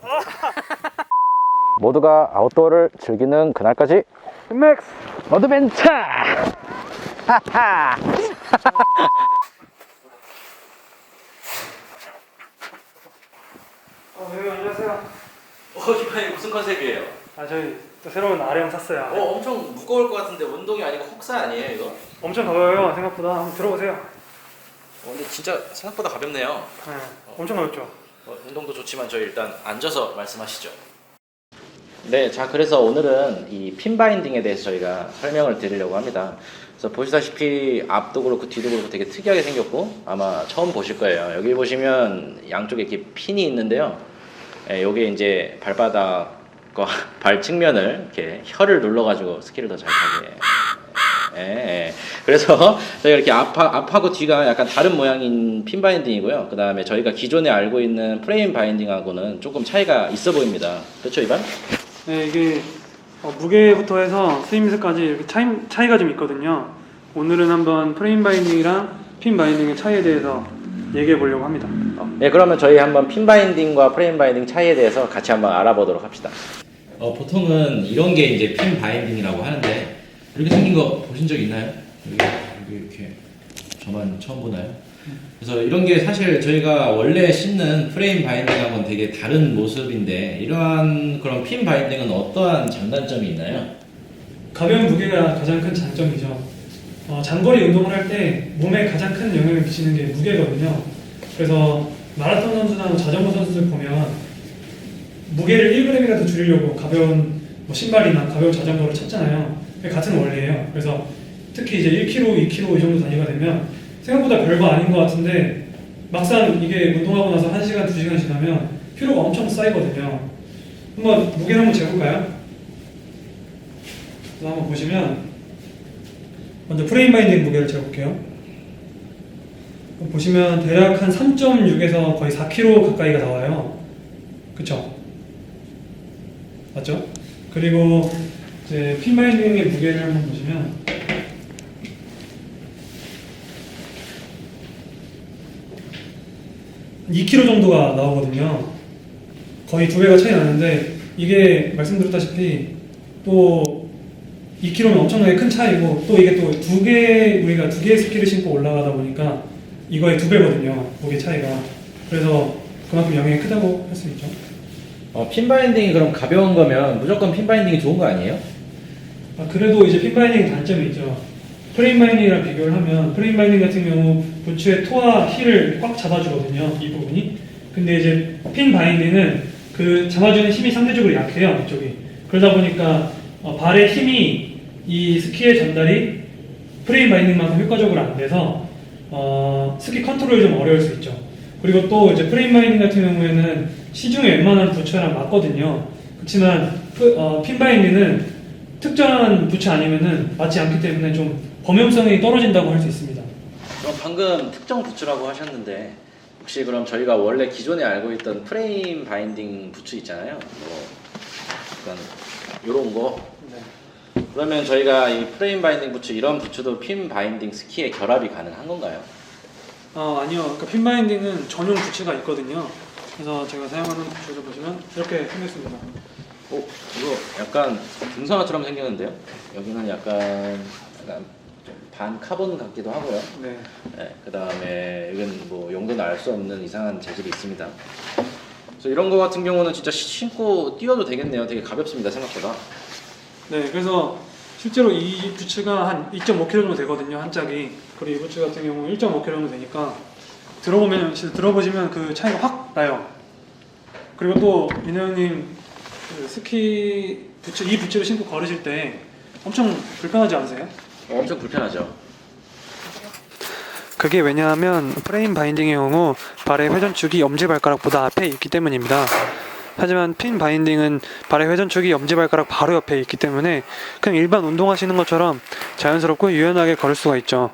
모두가 아웃도어를 즐기는 그날까지 맥스 어드벤처! 하하! 어, 네, 안녕하세요 어, 이번에 무슨 컨셉이에요? 아 저희 또 새로운 아령 샀어요 어, 엄청 무거울 것 같은데 운동이 아니고 혹사 아니에요, 이거? 엄청 가벼워요 생각보다 한번 들어보세요 어, 근데 진짜 생각보다 가볍네요. 네, 엄청 가볍죠 어, 운동도 좋지만 저희 일단 앉아서 말씀하시죠. 네, 자 그래서 오늘은 이 핀 바인딩에 대해서 저희가 설명을 드리려고 합니다. 그래서 보시다시피 앞도 그렇고 뒤도 그렇고 되게 특이하게 생겼고 아마 처음 보실 거예요. 여기 보시면 양쪽에 이렇게 핀이 있는데요. 예, 요게 이제 발바닥과 발 측면을 이렇게 혀를 눌러가지고 스키를 더 잘 타게. 예, 예. 그래서 저희가 이렇게 앞, 앞하고 뒤가 약간 다른 모양인 핀 바인딩이고요. 그 다음에 저희가 기존에 알고 있는 프레임 바인딩하고는 조금 차이가 있어 보입니다. 그렇죠, 이반? 네 이게 어, 무게부터 해서 스윙미스까지 이렇게 차이, 차이가 좀 있거든요 오늘은 한번 프레임 바인딩이랑 핀 바인딩의 차이에 대해서 얘기해 보려고 합니다 네, 그러면 저희 한번 핀 바인딩과 프레임 바인딩 차이에 대해서 같이 한번 알아보도록 합시다. 어, 보통은 이런 게 이제 핀 바인딩이라고 하는데 이렇게 생긴 거 보신 적 있나요? 여기, 여기 이렇게 저만 처음 보나요? 그래서 이런 게 사실 저희가 원래 신는 프레임 바인딩하고는 되게 다른 모습인데 이러한 그런 핀 바인딩은 어떠한 장단점이 있나요? 가벼운 무게가 가장 큰 장점이죠. 어, 장거리 운동을 할 때 몸에 가장 큰 영향을 미치는 게 무게거든요. 그래서 마라톤 선수나 뭐 자전거 선수들 보면 무게를 1g이라도 줄이려고 가벼운 뭐 신발이나 가벼운 자전거를 찾잖아요. 같은 원리예요. 그래서 특히 이제 1kg, 2kg 이 정도 단위가 되면 생각보다 별거 아닌 것 같은데 막상 이게 운동하고 나서 1시간, 2시간 지나면 피로가 엄청 쌓이거든요. 한번 무게를 한번 재볼까요? 한번 보시면 먼저 프레임 바인딩 무게를 재볼게요. 보시면 대략 한 3.6에서 거의 4kg 가까이가 나와요. 그쵸? 맞죠? 그리고 이제 핀 바인딩의 무게를 한번 보시면 2kg 정도가 나오거든요. 거의 두 배가 차이 나는데 이게 말씀드렸다시피 또 2kg면 엄청나게 큰 차이고 또 이게 또 두 개 우리가 두 개의 스키를 신고 올라가다 보니까 이거의 두 배거든요 무게 차이가 그래서 그만큼 영향이 크다고 할 수 있죠 어, 핀 바인딩이 그럼 가벼운 거면 무조건 핀 바인딩이 좋은 거 아니에요? 아, 그래도 이제 핀 바인딩 단점이 있죠 프레임 바인딩이랑 비교를 하면 프레임 바인딩 같은 경우 부츠의 토와 힐을 꽉 잡아주거든요 이 부분이 근데 이제 핀 바인딩은 그 잡아주는 힘이 상대적으로 약해요 이쪽이 그러다 보니까 어, 발의 힘이 이 스키의 전달이 프레임 바인딩만큼 효과적으로 안 돼서 어, 스키 컨트롤이 좀 어려울 수 있죠. 그리고 또 이제 프레임 바인딩 같은 경우에는 시중에 웬만한 부츠랑 맞거든요. 그렇지만 프- 어, 핀 바인딩은 특정한 부츠 아니면은 맞지 않기 때문에 좀 범용성이 떨어진다고 할 수 있습니다. 그럼 방금 특정 부츠라고 하셨는데 혹시 그럼 저희가 원래 기존에 알고 있던 프레임 바인딩 부츠 있잖아요. 뭐 약간 요런 거 네. 그러면 저희가 이 프레임 바인딩 부츠 이런 부츠도 핀 바인딩 스키에 결합이 가능한 건가요? 어, 아니요. 그러니까 핀 바인딩은 전용 부츠가 있거든요. 그래서 제가 사용하는 부츠를 보시면 이렇게 생겼습니다. 오 이거 약간 등산화처럼 생겼는데요? 여기는 약간 약간 좀반 카본 같기도 하고요. 네. 네, 그 다음에 이건 뭐 용도는 알 수 없는 이상한 재질이 있습니다. 그래서 이런 거 같은 경우는 진짜 시- 신고 뛰어도 되겠네요. 되게 가볍습니다 생각보다. 네, 그래서 실제로 이 부츠가 한 2.5kg 정도 되거든요, 한 짝이. 그리고 이 부츠 같은 경우 1.5kg 정도 되니까 들어보면 진짜 들어보시면 그 차이가 확 나요. 그리고 또 민호 형님 그 스키 부츠 이 부츠를 신고 걸으실 때 엄청 불편하지 않으세요? 어, 엄청 불편하죠. 그게 왜냐하면 프레임 바인딩의 경우 발의 회전축이 엄지발가락보다 앞에 있기 때문입니다. 하지만 핀 바인딩은 발의 회전축이 엄지발가락 바로 옆에 있기 때문에 그냥 일반 운동하시는 것처럼 자연스럽고 유연하게 걸을 수가 있죠.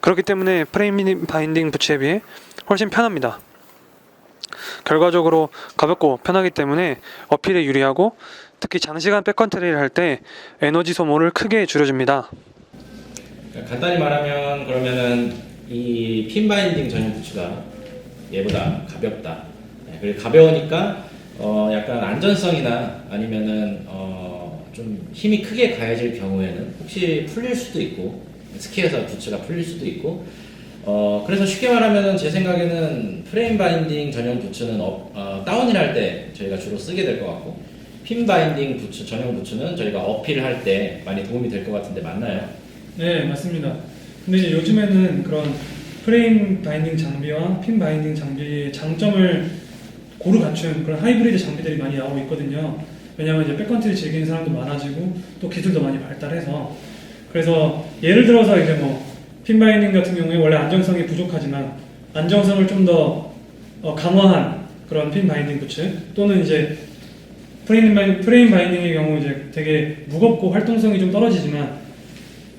그렇기 때문에 프레임 바인딩 부츠에 비해 훨씬 편합니다. 결과적으로 가볍고 편하기 때문에 어필에 유리하고 특히 장시간 백컨트리를 할 때 에너지 소모를 크게 줄여줍니다. 그러니까 간단히 말하면 그러면은 이 핀 바인딩 전용 부츠가 얘보다 가볍다. 네, 그리고 가벼우니까 어, 약간 안전성이나 아니면은 어, 좀 힘이 크게 가해질 경우에는 혹시 풀릴 수도 있고 스키에서 부츠가 풀릴 수도 있고 어, 그래서 쉽게 말하면은 제 생각에는 프레임 바인딩 전용 부츠는 업, 어, 다운힐 할 때 저희가 주로 쓰게 될 것 같고 핀 바인딩 부츠 전용 부츠는 저희가 어필 할 때 많이 도움이 될 것 같은데 맞나요? 네, 맞습니다. 근데 이제 요즘에는 그런 프레임 바인딩 장비와 핀 바인딩 장비의 장점을 고루 갖춘 그런 하이브리드 장비들이 많이 나오고 있거든요. 왜냐하면 이제 백컨트리 즐기는 사람도 많아지고 또 기술도 많이 발달해서 그래서 예를 들어서 이제 뭐 핀 바인딩 같은 경우에 원래 안정성이 부족하지만 안정성을 좀더 어, 강화한 그런 핀 바인딩 부츠 또는 이제 프레임, 바인, 프레임 바인딩의 경우 이제 되게 무겁고 활동성이 좀 떨어지지만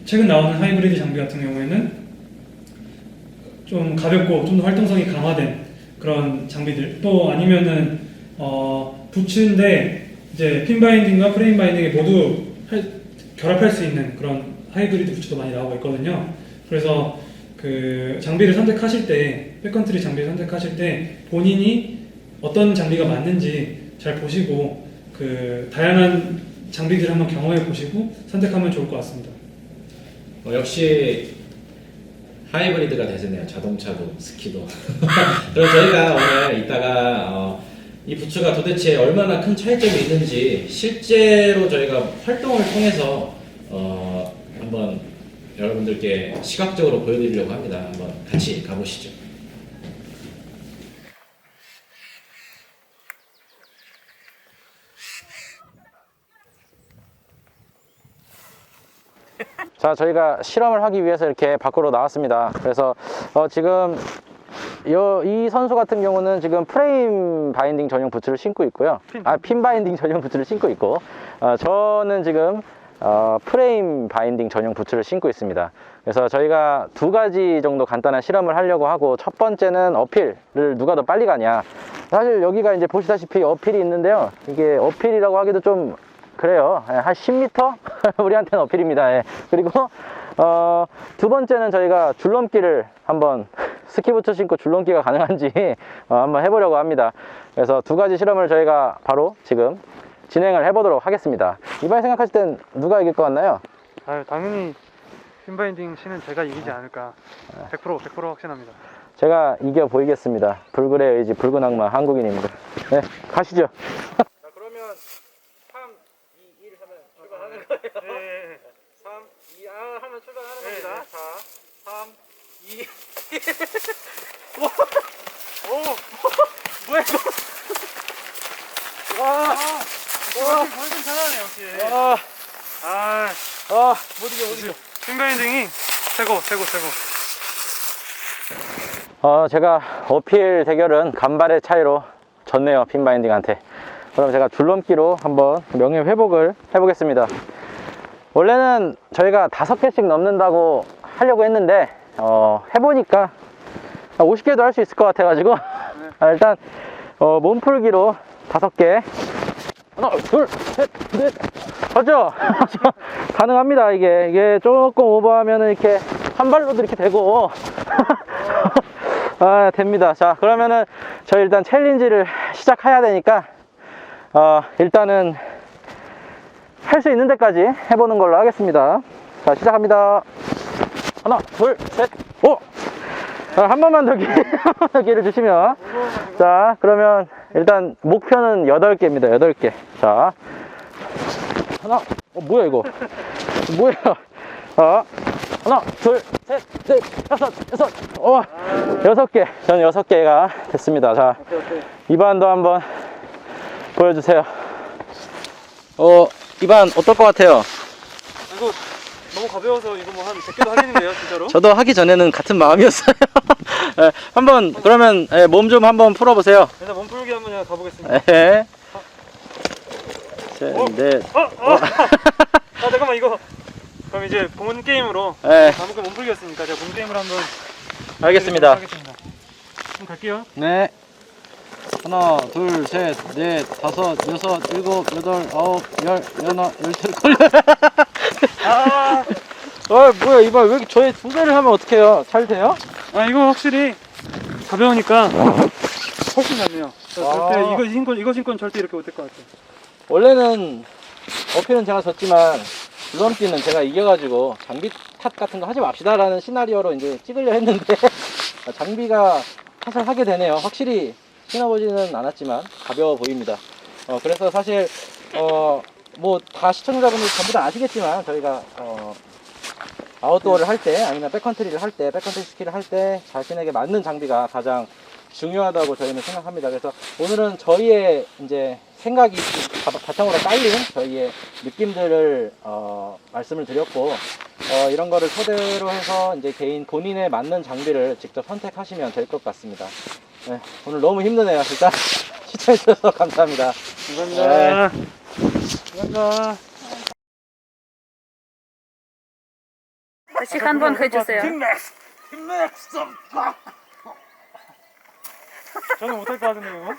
최근 나오는 하이브리드 장비 같은 경우에는 좀 가볍고 좀 더 활동성이 강화된 그런 장비들 또 아니면은 어 부츠인데 이제 핀 바인딩과 프레임 바인딩이 모두 할- 결합할 수 있는 그런 하이브리드 부츠도 많이 나오고 있거든요. 그래서 그 장비를 선택하실 때 백컨트리 장비를 선택하실 때 본인이 어떤 장비가 맞는지 잘 보시고 그 다양한 장비들을 한번 경험해 보시고 선택하면 좋을 것 같습니다. 어, 역시 하이브리드가 대세네요. 자동차도 스키도. 그럼 저희가 오늘 이따가 어, 이 부츠가 도대체 얼마나 큰 차이점이 있는지 실제로 저희가 활동을 통해서 어, 한번 여러분들께 시각적으로 보여드리려고 합니다. 한번 같이 가보시죠. 자, 저희가 실험을 하기 위해서 이렇게 밖으로 나왔습니다. 그래서 어, 지금 여- 이 선수 같은 경우는 지금 프레임 바인딩 전용 부츠를 신고 있고요. 아, 핀 바인딩 전용 부츠를 신고 있고, 어, 저는 지금 어, 프레임 바인딩 전용 부츠를 신고 있습니다. 그래서 저희가 두 가지 정도 간단한 실험을 하려고 하고, 첫 번째는 어필을 누가 더 빨리 가냐. 사실 여기가 이제 보시다시피 어필이 있는데요. 이게 어필이라고 하기도 좀 그래요. 예, 한 10m? 우리한테는 어필입니다. 예. 그리고 어, 두 번째는 저희가 줄넘기를 한번 스키부츠 신고 줄넘기가 가능한지 어, 한번 해보려고 합니다. 그래서 두 가지 실험을 저희가 바로 지금 진행을 해보도록 하겠습니다. 이번에 생각하실 땐 누가 이길 것 같나요? 아, 당연히 핀바인딩 씨는 제가 이기지 않을까 100% 100% 확신합니다. 제가 이겨 보이겠습니다. 불굴의 의지, 붉은 악마 한국인입니다. 네, 가시죠. 자 그러면 3, 2, 1 하면 출발하는 거예요. 네. 3, 2, 아, 하면 출발하는 겁니다. 자, 3, 2, 1. 오, 오, 뭐야 이거? 와, 와, 완전 잘하네 역시. 아, 아, 아, 못 이겨, 못 이겨. 핀바인딩이 최고, 최고, 최고. 어, 제가 어필 대결은 간발의 차이로 졌네요. 핀바인딩한테. 그럼 제가 줄넘기로 한번 명예 회복을 해보겠습니다. 원래는 저희가 다섯 개씩 넘는다고 하려고 했는데, 어, 해보니까 50개도 할 수 있을 것 같아가지고, 아, 일단, 어, 몸풀기로 다섯 개. 하나, 둘, 셋, 넷. 맞죠? 가능합니다, 이게. 이게 조금 오버하면은 이렇게 한 발로도 이렇게 되고. 아, 됩니다. 자, 그러면은 저희 일단 챌린지를 시작해야 되니까, 어, 일단은 할 수 있는 데까지 해보는 걸로 하겠습니다. 자, 시작합니다. 하나, 둘, 셋, 오! 자, 한 번만 더 기, 한번 더 기회를 주시면. 자, 그러면 일단 목표는 8개입니다. 8개. 자, 하나, 어, 뭐야, 이거? 뭐야? 자, 하나, 둘, 셋, 넷, 다섯, 여섯, 어, 여섯 개. 전 여섯 개가 됐습니다. 자, 이반도 한번 보여주세요. 어, 이반 어떨 것 같아요? 이거 너무 가벼워서 이거 뭐 한 100개도 하겠는데요, 진짜로? 저도 하기 전에는 같은 마음이었어요. 예, 한번 그러면 예, 몸좀 한번 풀어보세요. 일단 몸풀기 한번 제가 가보겠습니다. 예. 셋, 넷. 어, 어. 아 잠깐만 이거 그럼 이제 본 게임으로 예, 다음번 몸풀기였으니까 제가 본 게임으로 한번 알겠습니다. 하겠습니다. 그럼 갈게요. 네. 하나, 둘, 셋, 넷, 다섯, 여섯, 일곱, 여덟, 아홉, 열, 열하나, 열둘. 아, 어, 뭐야, 이봐, 왜 이렇게 저희 두 개를 하면 어떡해요? 잘 돼요? 아 이거 확실히 가벼우니까 훨씬 낫네요. 저 아. 절대 이거 신고 이거 신고는 절대 이렇게 못할 것 같아요. 원래는 어필은 제가 졌지만 블럼뛰는 제가 이겨가지고 장비 탓 같은 거 하지 맙시다라는 시나리오로 이제 찍으려 했는데 장비가 탓을 하게 되네요. 확실히 신어보지는 않았지만 가벼워 보입니다. 어, 그래서 사실 어, 뭐 다 시청자분들 전부 다 아시겠지만 저희가 어, 아웃도어를 할 때 아니면 백컨트리를 할 때 백컨트리 스키를 할 때 자신에게 맞는 장비가 가장 중요하다고 저희는 생각합니다. 그래서 오늘은 저희의 이제 생각이 바- 바탕으로 깔린 저희의 느낌들을 어, 말씀을 드렸고 어, 이런 거를 토대로 해서 이제 개인 본인에 맞는 장비를 직접 선택하시면 될 것 같습니다. 네, 오늘 너무 힘드네요. 일단 시청해주셔서 감사합니다. 감사합니다. 감사합니다. 다시 한 번 해주세요. 저는 못할 것 같은데 그거?